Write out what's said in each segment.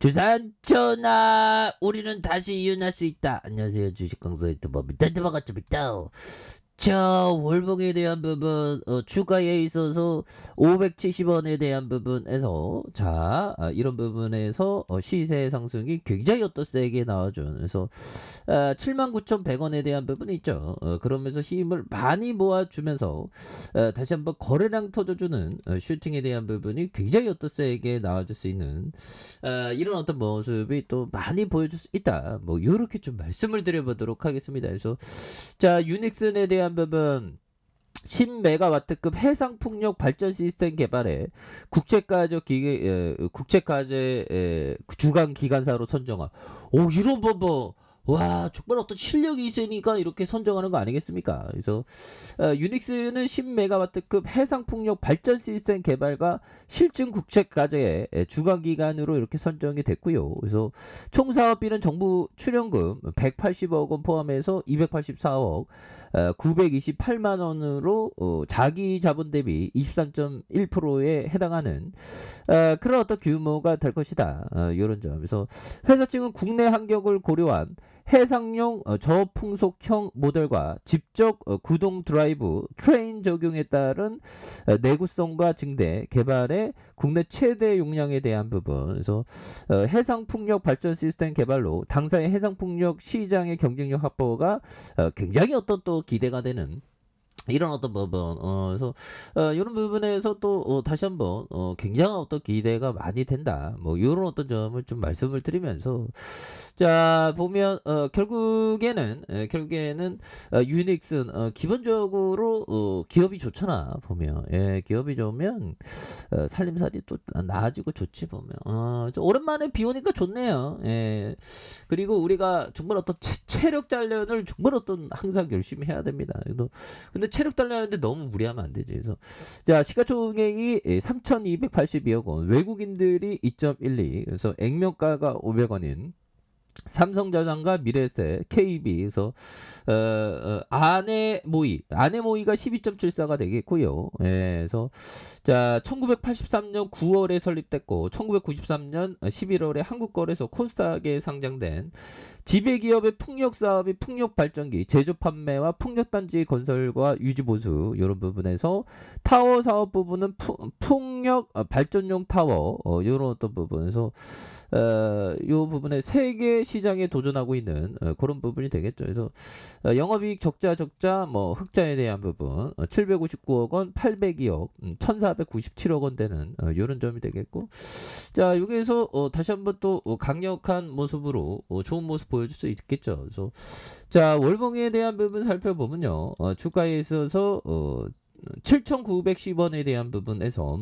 주산 전화 우리는 다시 이혼할 수 있다. 안녕하세요 주식강사 유튜버 미터드바 같습니다. 자 월봉에 대한 부분 어, 추가에 있어서 570원에 대한 부분에서 자 아, 이런 부분에서 어, 시세 상승이 굉장히 어떤 세게 나와준 그래서 아, 79,100원에 대한 부분이 있죠. 어, 그러면서 힘을 많이 모아주면서 어, 다시 한번 거래량 터져주는 어, 슈팅에 대한 부분이 굉장히 어떤 세게 나와줄 수 있는 어, 이런 어떤 모습이 또 많이 보여줄 수 있다. 뭐 이렇게 좀 말씀을 드려보도록 하겠습니다. 그래서 자 유닉슨에 대한 부분 10메가와트급 해상 풍력 발전 시스템 개발에 국제가제 기계 에, 주간 기관사로 선정한 오 이런 부분 와 정말 어떤 실력이 있으니까 이렇게 선정하는 거 아니겠습니까? 그래서 어, 유닉스는 10메가와트급 해상 풍력 발전 시스템 개발과 실증 국책 과제의 주관 기관으로 이렇게 선정이 됐고요. 그래서 총 사업비는 정부 출연금 180억 원 포함해서 284억 어, 928만 원으로 어, 자기 자본 대비 23.1%에 해당하는 어, 그런 어떤 규모가 될 것이다. 어, 이런 점. 그래서 회사 측은 국내 환경을 고려한 해상용 어, 저풍속형 모델과 직접 어, 구동 드라이브 트레인 적용에 따른 어, 내구성과 증대 개발에 국내 최대 용량에 대한 부분. 그래서 어, 해상 풍력 발전 시스템 개발로 당사의 해상 풍력 시장의 경쟁력 확보가 어, 굉장히 어떤 또 기대가 되는 이런 어떤 부분, 어, 그래서, 어, 이런 부분에서 또, 어, 다시 한 번, 어, 굉장한 어떤 기대가 많이 된다. 뭐, 이런 어떤 점을 좀 말씀을 드리면서, 자, 보면, 어, 결국에는, 에, 결국에는, 어, 유닉슨, 어, 기본적으로, 어, 기업이 좋잖아, 보면. 예, 기업이 좋으면, 어, 살림살이 또 나아지고 좋지, 보면. 어, 좀 오랜만에 비 오니까 좋네요. 예. 그리고 우리가 정말 어떤 체, 체력 단련을 정말 어떤 항상 열심히 해야 됩니다. 근데 체력 단련하는데 너무 무리하면 안 되지. 그래서 자 시가총액이 3,282억 원, 외국인들이 2.12, 그래서 액면가가 500원인. 삼성자산과 미래세, KB에서 어, 어, 아내 모의, 아내 모의가 12.74가 되겠고요. 예, 그래서 자 1983년 9월에 설립됐고 1993년 11월에 한국거래소 코스닥에 상장된 지배기업의 풍력 사업이 풍력 발전기 제조 판매와 풍력 단지 건설과 유지 보수 이런 부분에서 타워 사업 부분은 푸, 풍력 어, 발전용 타워 어, 이런 어떤 부분에서 어, 이 부분에 세계 시장에 도전하고 있는 어, 그런 부분이 되겠죠. 그래서 어, 영업이익 적자 적자 뭐 흑자에 대한 부분 어, 759억 원, 802억, 음, 1,497억 원 되는 어, 이런 점이 되겠고 자 여기에서 어, 다시 한번 또 어, 강력한 모습으로 어, 좋은 모습 보여 줄 수 있겠죠. 그래서 자 월봉에 대한 부분 살펴보면요 어, 주가에 있어서 어, 7,910원에 대한 부분에서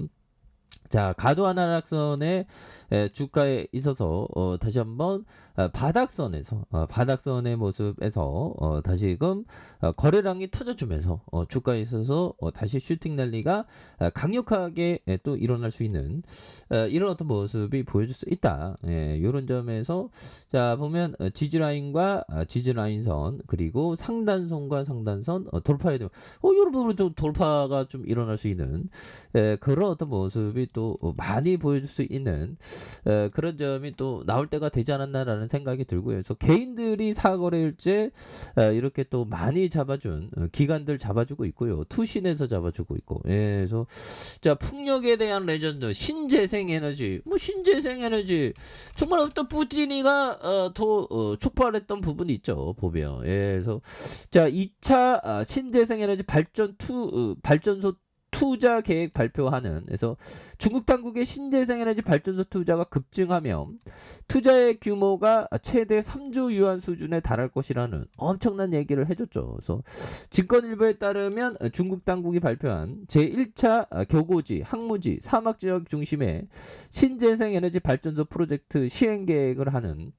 자 가도한 하락선의 에, 주가에 있어서 어, 다시 한번 어, 바닥선에서 어, 바닥선의 모습에서 어, 다시금 어, 거래량이 터져주면서 어, 주가에 있어서 어, 다시 슈팅 랠리가 어, 강력하게 에, 또 일어날 수 있는 어, 이런 어떤 모습이 보여줄 수 있다. 예, 이런 점에서 자 보면 어, 지지 라인과 어, 지지 라인선 그리고 상단선과 상단선 어, 돌파에 되면 어 이런 부분은 좀 돌파가 좀 일어날 수 있는 에, 그런 어떤 모습이 또 어, 많이 보여줄 수 있는 에, 그런 점이 또 나올 때가 되지 않았나라는 생각이 들고요. 그래서 개인들이 사거래일제 에, 이렇게 또 많이 잡아준 어, 기관들 잡아주고 있고요. 투신에서 잡아주고 있고. 예, 그래서 자 풍력에 대한 레전드 신재생 에너지 뭐 신재생 에너지 정말 어떤 푸틴이가 어, 더 어, 촉발했던 부분이 있죠 보면 예, 그래서 자 2차 아, 신재생 에너지 발전 투 어, 발전소 투자 계획 발표하는 그래서 중국 당국의 신재생에너지 발전소 투자가 급증하며 투자의 규모가 최대 3조 유안 수준에 달할 것이라는 엄청난 얘기를 해줬죠. 그래서 증권일보에 따르면 중국 당국이 발표한 제1차 교고지, 항무지, 사막 지역 중심의 신재생에너지 발전소 프로젝트 시행 계획을 하는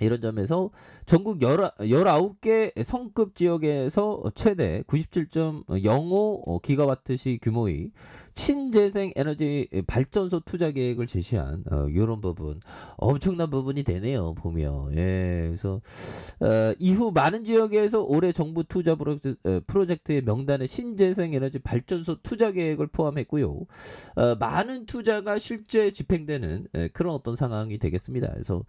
이런 점에서 전국 19개 성급 지역에서 최대 97.05 기가와트시 규모의 신재생 에너지 발전소 투자 계획을 제시한 어, 이런 부분. 엄청난 부분이 되네요 보면. 예 그래서 어, 이후 많은 지역에서 올해 정부 투자 프로젝트, 어, 프로젝트의 명단에 신재생 에너지 발전소 투자 계획을 포함했고요. 어, 많은 투자가 실제 집행되는 예, 그런 어떤 상황이 되겠습니다. 그래서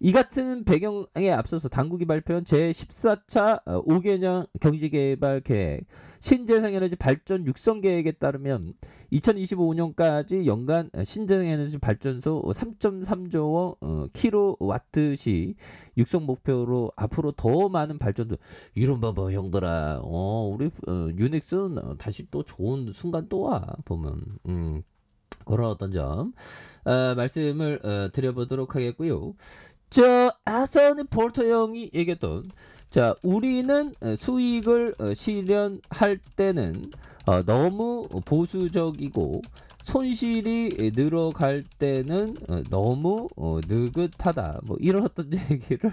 이 같은 배경에 앞서서 당국이 발표한 제14차 5개년 경제개발 계획 신재생에너지 발전 육성 계획에 따르면 2025년까지 연간 신재생에너지 발전소 3.3조 원 어, 킬로와트 시 육성 목표로 앞으로 더 많은 발전도 이런 봐봐 형들아. 어 우리 어, 유닉스 다시 또 좋은 순간 또 와 보면. 음 그런 어떤 점? 어, 말씀을 어, 드려보도록 하겠고요. 저 아서니 볼터 형이 얘기했던 자 우리는 어, 수익을 어, 실현할 때는 어, 너무 보수적이고 손실이 늘어갈 때는 어, 너무 어, 느긋하다. 뭐 이런 어떤 얘기를.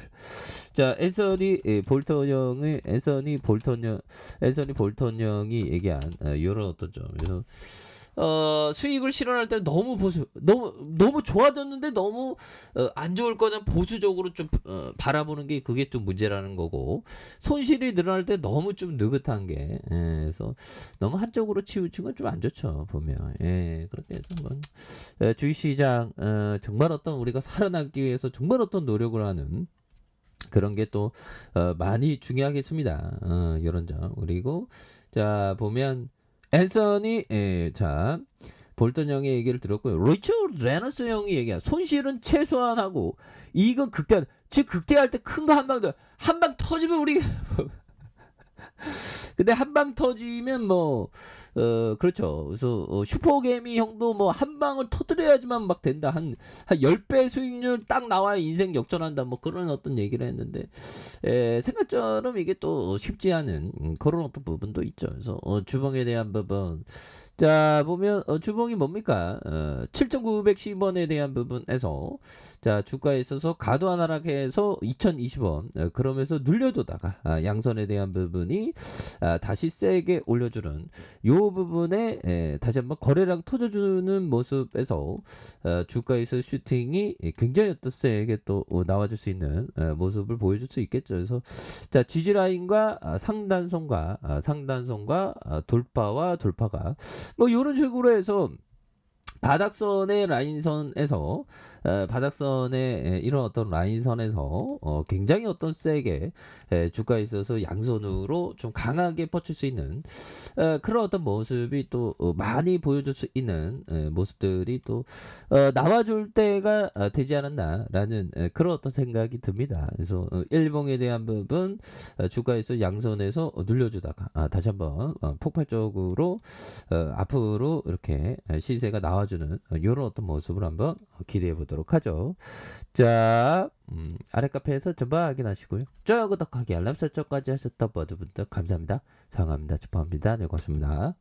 자 앤서니 예, 볼턴 형의 앤서니 볼턴 형 앤서니 볼턴 형이 얘기한 어, 이런 어떤 점 그래서 어, 수익을 실현할 때 너무 보수, 너무 너무 좋아졌는데 너무 어, 안 좋을 거는 보수적으로 좀 어, 바라보는 게 그게 좀 문제라는 거고. 손실이 늘어날 때 너무 좀 느긋한 게 예, 그래서 너무 한쪽으로 치우친 건좀안 좋죠 보면. 예, 그렇게 해서 뭐, 예, 주식시장 어, 정말 어떤 우리가 살아남기 위해서 정말 어떤 노력을 하는 그런 게또 어, 많이 중요하겠습니다. 어, 이런 점. 그리고 자 보면 앤서니 예, 자 볼턴 형의 얘기를 들었고요. 로이처 레너스 형이 얘기한 손실은 최소한하고 이익은 극대화. 즉 극대화할 때 큰 거 한 방 더 한 방 터지면 우리 근데 한 방 터지면 뭐 어 그렇죠. 그래서 어, 슈퍼게임이 형도 뭐 한 방을 터뜨려야지만 막 된다. 한한 10배 수익률 딱 나와야 인생 역전한다. 뭐 그런 어떤 얘기를 했는데 에, 생각처럼 이게 또 쉽지 않은 음, 그런 어떤 부분도 있죠. 그래서 어, 주봉에 대한 부분 자 보면 어, 주봉이 뭡니까? 어, 7,910원에 대한 부분에서 자 주가에 있어서 과도한 하락해서 2,020원 어, 그러면서 눌려도다가 아, 양선에 대한 부분이 아, 다시 세게 올려주는 요 부분에 에, 다시 한번 거래량 터져주는 모습에서 어, 주가에서 슈팅이 굉장히 어떤 세게 또 어, 나와줄 수 있는 어, 모습을 보여줄 수 있겠죠. 그래서 자 지지 라인과 아, 상단선과 아, 상단선과 아, 돌파와 돌파가 뭐 이런 식으로 해서 바닥선의 라인선에서 에, 바닥선의 에, 이런 어떤 라인선에서 어, 굉장히 어떤 세게 에, 주가에 있어서 양손으로 좀 강하게 뻗칠 수 있는 에, 그런 어떤 모습이 또 어, 많이 보여줄 수 있는 에, 모습들이 또 어, 나와줄 때가 어, 되지 않았나라는 에, 그런 어떤 생각이 듭니다. 그래서 어, 일봉에 대한 부분 어, 주가에서 양손에서 어, 눌려주다가 아, 다시 한번 어, 폭발적으로 어, 앞으로 이렇게 에, 시세가 나와주는 어, 이런 어떤 모습을 한번 기대해 보도록 하죠. 자, 음, 아래 카페에서 전부 확인하시고요. 좋아요, 구독하기, 알람 설정까지 하셨던 모든 분들 감사합니다. 사랑합니다. 축하합니다. 네, 고맙습니다.